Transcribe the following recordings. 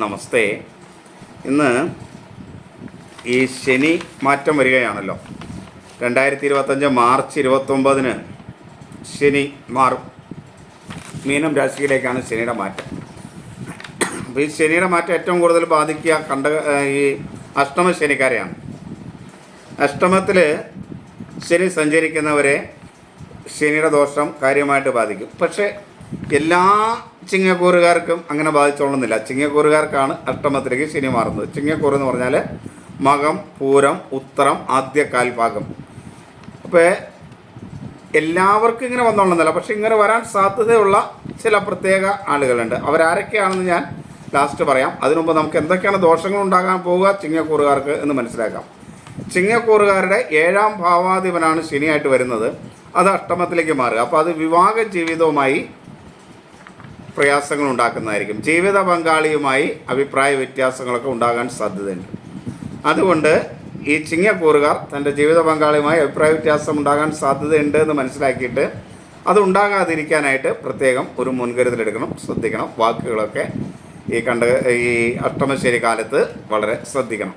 നമസ്തേ. ഇന്ന് ഈ ശനി മാറ്റം വരികയാണല്ലോ. രണ്ടായിരത്തി ഇരുപത്തഞ്ച് മാർച്ച് ഇരുപത്തൊമ്പതിന് ശനി മാറും. മീനം രാശിയിലേക്കാണ് ശനിയുടെ മാറ്റം. അപ്പോൾ ഈ ശനിയുടെ മാറ്റം ഏറ്റവും കൂടുതൽ ബാധിക്കുക കണ്ട ഈ അഷ്ടമ ശനിക്കാരെയാണ്. അഷ്ടമത്തിൽ ശനി സഞ്ചരിക്കുന്നവരെ ശനിയുടെ ദോഷം കാര്യമായിട്ട് ബാധിക്കും. പക്ഷേ എല്ലാ ചിങ്ങക്കൂറുകാർക്കും അങ്ങനെ ബാധിച്ചോളുന്നില്ല ചിങ്ങക്കൂറുകാർക്കാണ് അഷ്ടമത്തിലേക്ക് ശനി മാറുന്നത്. ചിങ്ങക്കൂറ് എന്ന് പറഞ്ഞാൽ മകം പൂരം ഉത്തരം ആദ്യ കാൽഭാഗം. അപ്പോൾ എല്ലാവർക്കും ഇങ്ങനെ വന്നോളുന്നില്ല പക്ഷെ ഇങ്ങനെ വരാൻ സാധ്യതയുള്ള ചില പ്രത്യേക ആളുകളുണ്ട്. അവരാരൊക്കെയാണെന്ന് ഞാൻ ലാസ്റ്റ് പറയാം. അതിനുമുമ്പ് നമുക്ക് എന്തൊക്കെയാണ് ദോഷങ്ങൾ ഉണ്ടാകാൻ പോവുക ചിങ്ങക്കൂറുകാർക്ക് എന്ന് മനസ്സിലാക്കാം. ചിങ്ങക്കൂറുകാരുടെ ഏഴാം ഭാവാധിപനാണ് ശനിയായിട്ട് വരുന്നത്. അത് അഷ്ടമത്തിലേക്ക് മാറുക. അപ്പോൾ അത് വിവാഹ ജീവിതവുമായി പ്രയാസങ്ങൾ ഉണ്ടാക്കുന്നതായിരിക്കും ജീവിത പങ്കാളിയുമായി അഭിപ്രായ വ്യത്യാസങ്ങളൊക്കെ ഉണ്ടാകാൻ സാധ്യതയുണ്ട്. അതുകൊണ്ട് ഈ ചിങ്ങക്കൂറുകാർ തന്റെ ജീവിത പങ്കാളിയുമായി അഭിപ്രായ വ്യത്യാസം ഉണ്ടാകാൻ സാധ്യതയുണ്ട് എന്ന് മനസ്സിലാക്കിയിട്ട് അത് ഉണ്ടാകാതിരിക്കാനായിട്ട് പ്രത്യേകം ഒരു മുൻകരുതലെടുക്കണം. ശ്രദ്ധിക്കണം. വാക്കുകളൊക്കെ ഈ കണ്ട ഈ അഷ്ടമശ്ശേരി കാലത്ത് വളരെ ശ്രദ്ധിക്കണം.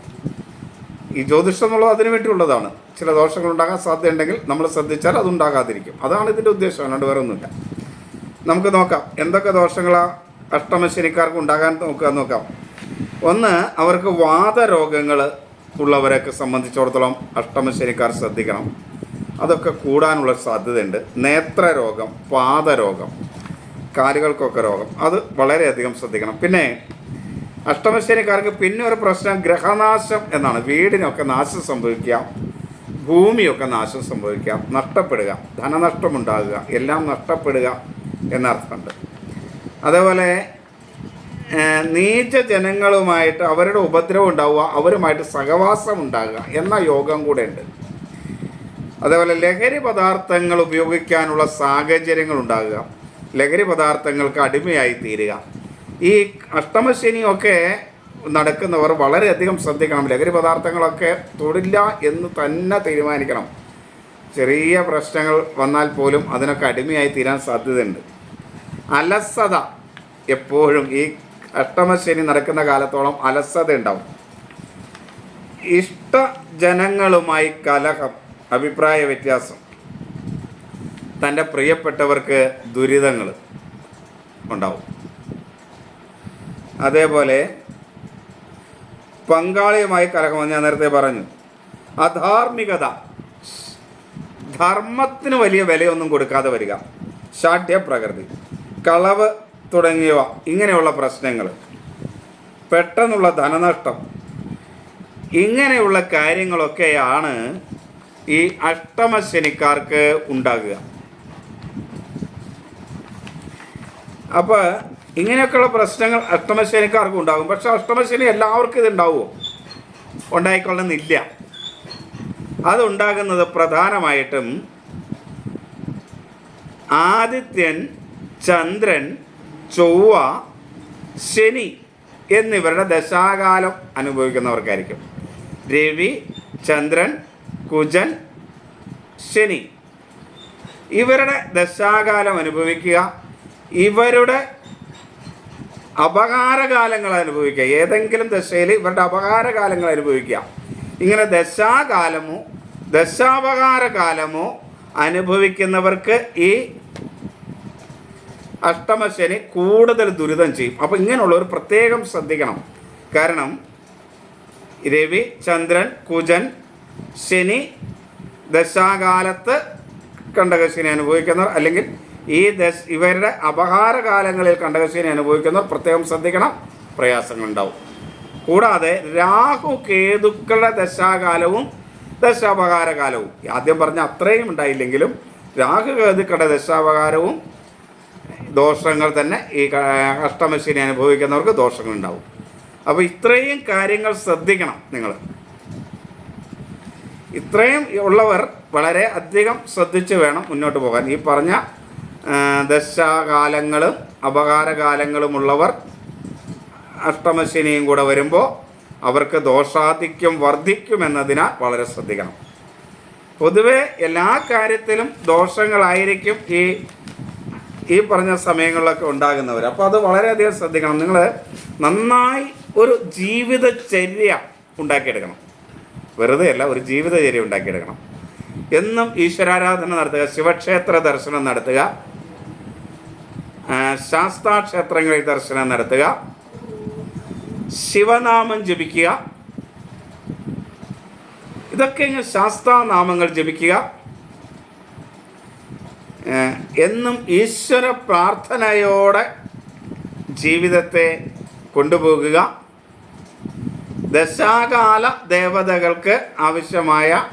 ഈ ജ്യോതിഷം എന്നുള്ളത് അതിനു വേണ്ടിയുള്ളതാണ്. ചില ദോഷങ്ങൾ ഉണ്ടാകാൻ സാധ്യതയുണ്ടെങ്കിൽ നമ്മൾ ശ്രദ്ധിച്ചാൽ അതുണ്ടാകാതിരിക്കും അതാണ് ഇതിന്റെ ഉദ്ദേശം. അല്ലാണ്ട് വേറെ ഒന്നുമില്ല നമുക്ക് നോക്കാം. എന്തൊക്കെ ദോഷങ്ങളാണ് അഷ്ടമശനിക്കാർക്ക് ഉണ്ടാകാൻ നോക്കുക നോക്കാം. ഒന്ന് അവർക്ക് വാതരോഗങ്ങൾ ഉള്ളവരെയൊക്കെ സംബന്ധിച്ചിടത്തോളം അഷ്ടമശനിക്കാർ ശ്രദ്ധിക്കണം. അതൊക്കെ കൂടാനുള്ള സാധ്യതയുണ്ട്. നേത്രരോഗം പാദരോഗം കാലുകൾക്കൊക്കെ രോഗം അത് വളരെയധികം ശ്രദ്ധിക്കണം. പിന്നെ അഷ്ടമശനിക്കാർക്ക് പിന്നെ ഒരു പ്രശ്നം ഗ്രഹനാശം എന്നാണ്. വീടിനൊക്കെ നാശം സംഭവിക്കാം. ഭൂമിയൊക്കെ നാശം സംഭവിക്കാം. നഷ്ടപ്പെടുക ധനനഷ്ടമുണ്ടാകുക എല്ലാം നഷ്ടപ്പെടുക. എന്നർത്ഥമുണ്ട്. അതേപോലെ നീച്ച ജനങ്ങളുമായിട്ട് അവരുടെ ഉപദ്രവം ഉണ്ടാവുക അവരുമായിട്ട് സഹവാസം ഉണ്ടാകുക എന്ന യോഗം കൂടെ ഉണ്ട് അതേപോലെ ലഹരി പദാർത്ഥങ്ങൾ ഉപയോഗിക്കാനുള്ള സാഹചര്യങ്ങൾ ഉണ്ടാകുക ലഹരി പദാർത്ഥങ്ങൾക്ക് അടിമയായി തീരുക. ഈ അഷ്ടമശനിയൊക്കെ നടക്കുന്നവർ വളരെയധികം ശ്രദ്ധിക്കണം. ലഹരി പദാർത്ഥങ്ങളൊക്കെ തൊടില്ല എന്ന് തന്നെ തീരുമാനിക്കണം. ചെറിയ പ്രശ്നങ്ങൾ വന്നാൽ പോലും അതിനൊക്കെ അടിമയായി തീരാൻ സാധ്യതയുണ്ട്. അലസത എപ്പോഴും ഈ അഷ്ടമശനി നടക്കുന്ന കാലത്തോളം അലസത ഉണ്ടാവും. ഇഷ്ട ജനങ്ങളുമായി കലഹം അഭിപ്രായ വ്യത്യാസം തന്റെ പ്രിയപ്പെട്ടവർക്ക് ദുരിതങ്ങൾ ഉണ്ടാവും. അതേപോലെ പങ്കാളിയുമായി കലഹം ഞാൻ നേരത്തെ പറഞ്ഞു അധാർമികത ധർമ്മത്തിന് വലിയ വിലയൊന്നും കൊടുക്കാതെ വരിക. ശാഠ്യ പ്രകൃതി. കളവ് തുടങ്ങിയവ ഇങ്ങനെയുള്ള പ്രശ്നങ്ങൾ. പെട്ടെന്നുള്ള ധനനഷ്ടം. ഇങ്ങനെയുള്ള കാര്യങ്ങളൊക്കെയാണ് ഈ അഷ്ടമശനിക്കാർക്ക് ഉണ്ടാകുക. അപ്പോൾ ഇങ്ങനെയൊക്കെയുള്ള പ്രശ്നങ്ങൾ അഷ്ടമശനിക്കാർക്കും ഉണ്ടാകും. പക്ഷെ അഷ്ടമശനി എല്ലാവർക്കും ഇത് ഉണ്ടാവുമോ? ഉണ്ടായിക്കൊള്ളുന്നില്ല അതുണ്ടാകുന്നത് പ്രധാനമായിട്ടും ആദിത്യൻ ചന്ദ്രൻ ചൊവ്വ ശനി എന്നിവരുടെ ദശാകാലം അനുഭവിക്കുന്നവർക്കായിരിക്കും. രവി ചന്ദ്രൻ കുജൻ ശനി. ഇവരുടെ ദശാകാലം അനുഭവിക്കുക ഇവരുടെ അപകാരകാലങ്ങൾ അനുഭവിക്കുക ഏതെങ്കിലും ദശയിൽ ഇവരുടെ അപകാരകാലങ്ങൾ അനുഭവിക്കുക. ഇങ്ങനെ ദശാകാലമോ ദശാപകാരകാലമോ അനുഭവിക്കുന്നവർക്ക് ഈ അഷ്ടമശനി കൂടുതൽ ദുരിതം ചെയ്യും. അപ്പോൾ ഇങ്ങനെയുള്ളവർ പ്രത്യേകം ശ്രദ്ധിക്കണം. കാരണം രവി ചന്ദ്രൻ കുജൻ ശനി ദശാകാലത്ത് കണ്ടകശനി അനുഭവിക്കുന്നവർ അല്ലെങ്കിൽ ഈ ദശ ഇവരുടെ അപകാരകാലങ്ങളിൽ കണ്ടകശനി അനുഭവിക്കുന്നവർ പ്രത്യേകം ശ്രദ്ധിക്കണം. പ്രയാസങ്ങളുണ്ടാവും. കൂടാതെ രാഹു കേതുക്കളുടെ ദശാകാലവും ദശാപകാരകാലവും. ആദ്യം പറഞ്ഞ അത്രയും ഉണ്ടായില്ലെങ്കിലും രാഹുകേതുക്കളുടെ ദശാപകാരവും ദോഷങ്ങൾ തന്നെ ഈ അഷ്ടമശനി അനുഭവിക്കുന്നവർക്ക് ദോഷങ്ങളുണ്ടാവും. അപ്പോൾ ഇത്രയും കാര്യങ്ങൾ ശ്രദ്ധിക്കണം നിങ്ങൾ. ഇത്രയും ഉള്ളവർ വളരെ അധികം ശ്രദ്ധിച്ച് വേണം മുന്നോട്ട് പോകാൻ. ഈ പറഞ്ഞ ദശാകാലങ്ങളും അപകാരകാലങ്ങളുമുള്ളവർ അഷ്ടമശനിയും കൂടെ വരുമ്പോൾ അവർക്ക് ദോഷാധിക്യം വർദ്ധിക്കുമെന്നതിനാൽ വളരെ ശ്രദ്ധിക്കണം. പൊതുവെ എല്ലാ കാര്യത്തിലും ദോഷങ്ങളായിരിക്കും ഈ ഈ പറഞ്ഞ സമയങ്ങളിലൊക്കെ ഉണ്ടാകുന്നവർ. അപ്പോൾ അത് വളരെയധികം ശ്രദ്ധിക്കണം. നിങ്ങൾ നന്നായി ഒരു ജീവിതചര്യ ഉണ്ടാക്കിയെടുക്കണം. വെറുതെ അല്ല ഒരു ജീവിതചര്യ ഉണ്ടാക്കിയെടുക്കണം. എന്നും ഈശ്വരാരാധന നടത്തുക ശിവക്ഷേത്ര ദർശനം നടത്തുക ശാസ്താക്ഷേത്രങ്ങളിൽ ദർശനം നടത്തുക ശിവനാമം ജപിക്കുക. ഇതൊക്കെ ഇങ്ങനെ ശാസ്താനാമങ്ങൾ ജപിക്കുക. എന്നും ഈശ്വര പ്രാർത്ഥനയോടെ ജീവിതത്തെ കൊണ്ടുപോകുക. ദശാകാല ദേവതകൾക്ക് ആവശ്യമായ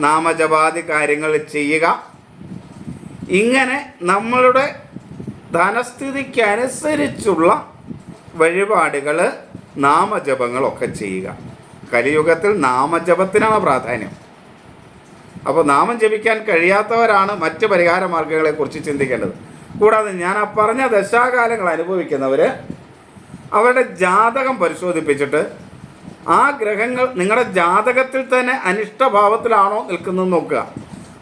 നാമജപാതി കാര്യങ്ങൾ ചെയ്യുക. ഇങ്ങനെ നമ്മളുടെ ധനസ്ഥിതിക്കനുസരിച്ചുള്ള വഴിപാടുകൾ നാമജപങ്ങളൊക്കെ ചെയ്യുക. കലിയുഗത്തിൽ നാമജപത്തിനാണ് പ്രാധാന്യം. അപ്പോൾ നാമം ജപിക്കാൻ കഴിയാത്തവരാണ് മറ്റ് പരിഹാര മാർഗങ്ങളെക്കുറിച്ച് ചിന്തിക്കേണ്ടത്. കൂടാതെ ഞാൻ ആ പറഞ്ഞ ദശാകാലങ്ങൾ അനുഭവിക്കുന്നവർ അവരുടെ ജാതകം പരിശോധിപ്പിച്ചിട്ട് ആ ഗ്രഹങ്ങൾ നിങ്ങളുടെ ജാതകത്തിൽ തന്നെ അനിഷ്ടഭാവത്തിലാണോ നിൽക്കുന്നത് നോക്കുക.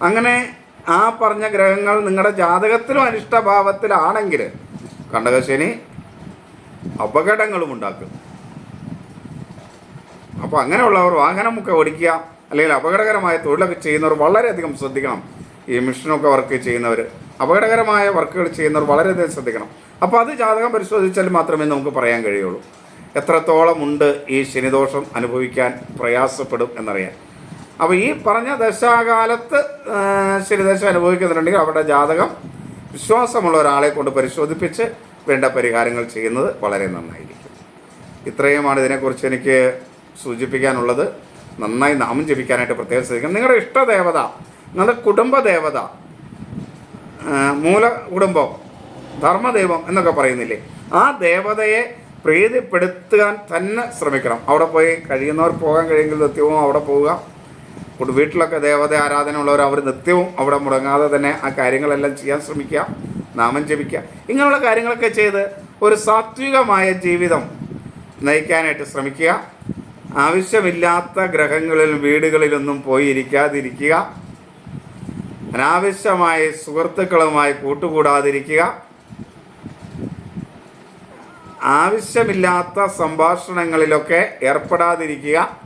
അങ്ങനെ ആ പറഞ്ഞ ഗ്രഹങ്ങൾ നിങ്ങളുടെ ജാതകത്തിലും അനിഷ്ടഭാവത്തിലാണെങ്കിൽ കണ്ടകശനി അപകടങ്ങളും ഉണ്ടാക്കും. അപ്പോൾ അങ്ങനെയുള്ളവർ വാഹനമൊക്കെ ഓടിക്കുക അല്ലെങ്കിൽ അപകടകരമായ തൊഴിലൊക്കെ ചെയ്യുന്നവർ വളരെയധികം ശ്രദ്ധിക്കണം. ഈ മിഷനൊക്കെ വർക്ക് ചെയ്യുന്നവർ അപകടകരമായ വർക്കുകൾ ചെയ്യുന്നവർ വളരെയധികം ശ്രദ്ധിക്കണം. അപ്പോൾ അത് ജാതകം പരിശോധിച്ചാൽ മാത്രമേ നമുക്ക് പറയാൻ കഴിയുള്ളൂ. എത്രത്തോളം ഉണ്ട് ഈ ശനിദോഷം അനുഭവിക്കാൻ പ്രയാസപ്പെടും എന്നറിയാൻ. അപ്പോൾ ഈ പറഞ്ഞ ദശാകാലത്ത് ശനിദശ അനുഭവിക്കുന്നുണ്ടെങ്കിൽ അവരുടെ ജാതകം വിശ്വാസമുള്ള ഒരാളെ കൊണ്ട് പരിശോധിപ്പിച്ച് വേണ്ട പരിഹാരങ്ങൾ ചെയ്യുന്നത് വളരെ നന്നായിരിക്കും. ഇത്രയുമാണ് ഇതിനെക്കുറിച്ച് എനിക്ക് സൂചിപ്പിക്കാനുള്ളത് നന്നായി നാമം ജപിക്കാനായിട്ട് പ്രത്യേകം ശ്രദ്ധിക്കണം. നിങ്ങളുടെ ഇഷ്ടദേവത നിങ്ങളുടെ കുടുംബദേവത മൂല കുടുംബം ധർമ്മദൈവം എന്നൊക്കെ പറയുന്നില്ലേ ആ ദേവതയെ പ്രീതിപ്പെടുത്താൻ തന്നെ ശ്രമിക്കണം. അവിടെ പോയി കഴിയുന്നവർ പോകാൻ കഴിയുമെങ്കിൽ നിത്യവും അവിടെ പോവുക. വീട്ടിലൊക്കെ ദേവത ആരാധന ഉള്ളവർ അവർ നിത്യവും അവിടെ മുടങ്ങാതെ തന്നെ ആ കാര്യങ്ങളെല്ലാം ചെയ്യാൻ ശ്രമിക്കുക നാമം ജപിക്കുക. ഇങ്ങനെയുള്ള കാര്യങ്ങളൊക്കെ ചെയ്ത് ഒരു സാത്വികമായ ജീവിതം നയിക്കാനായിട്ട് ശ്രമിക്കുക. ആവശ്യമില്ലാത്ത ഗ്രഹങ്ങളിൽ വീടുകളിലൊന്നും പോയി ഇരിക്കാതിരിക്കുക അനാവശ്യമായി സുഹൃത്തുക്കളുമായി കൂട്ടുകൂടാതിരിക്കുക. ആവശ്യമില്ലാത്ത സംഭാഷണങ്ങളിലൊക്കെ ഏർപ്പെടാതിരിക്കുക.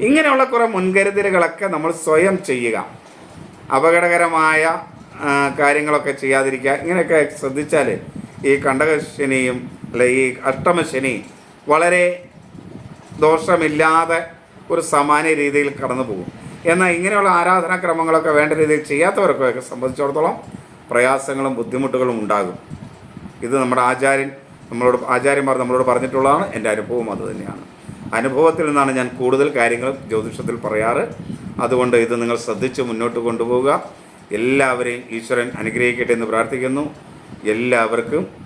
ഇങ്ങനെയുള്ള കുറേ മുൻകരുതലുകളൊക്കെ നമ്മൾ സ്വയം ചെയ്യുക. അപകടകരമായ കാര്യങ്ങളൊക്കെ ചെയ്യാതിരിക്കുക. ഇങ്ങനെയൊക്കെ ശ്രദ്ധിച്ചാൽ ഈ കണ്ടകശനിയും അല്ലെ ഈ അഷ്ടമശനി വളരെ ദോഷമില്ലാതെ ഒരു സാമാന്യ രീതിയിൽ കടന്നു പോകും. എന്നാൽ ഇങ്ങനെയുള്ള ആരാധനാക്രമങ്ങളൊക്കെ വേണ്ട രീതിയിൽ ചെയ്യാത്തവർക്കൊക്കെ സംബന്ധിച്ചിടത്തോളം പ്രയാസങ്ങളും ബുദ്ധിമുട്ടുകളും ഉണ്ടാകും. ഇത് നമ്മുടെ ആചാര്യൻ നമ്മളോട് ആചാര്യന്മാർ നമ്മളോട് പറഞ്ഞിട്ടുള്ളതാണ്. എന്റെ അനുഭവം അത് തന്നെയാണ്. അനുഭവത്തിൽ നിന്നാണ് ഞാൻ കൂടുതൽ കാര്യങ്ങൾ ജ്യോതിഷത്തിൽ പറയാറ്. അതുകൊണ്ട് ഇത് നിങ്ങൾ ശ്രദ്ധിച്ച് മുന്നോട്ട് കൊണ്ടുപോവുക. എല്ലാവരെയും ഈശ്വരൻ അനുഗ്രഹിക്കട്ടെ എന്ന് പ്രാർത്ഥിക്കുന്നു. എല്ലാവർക്കും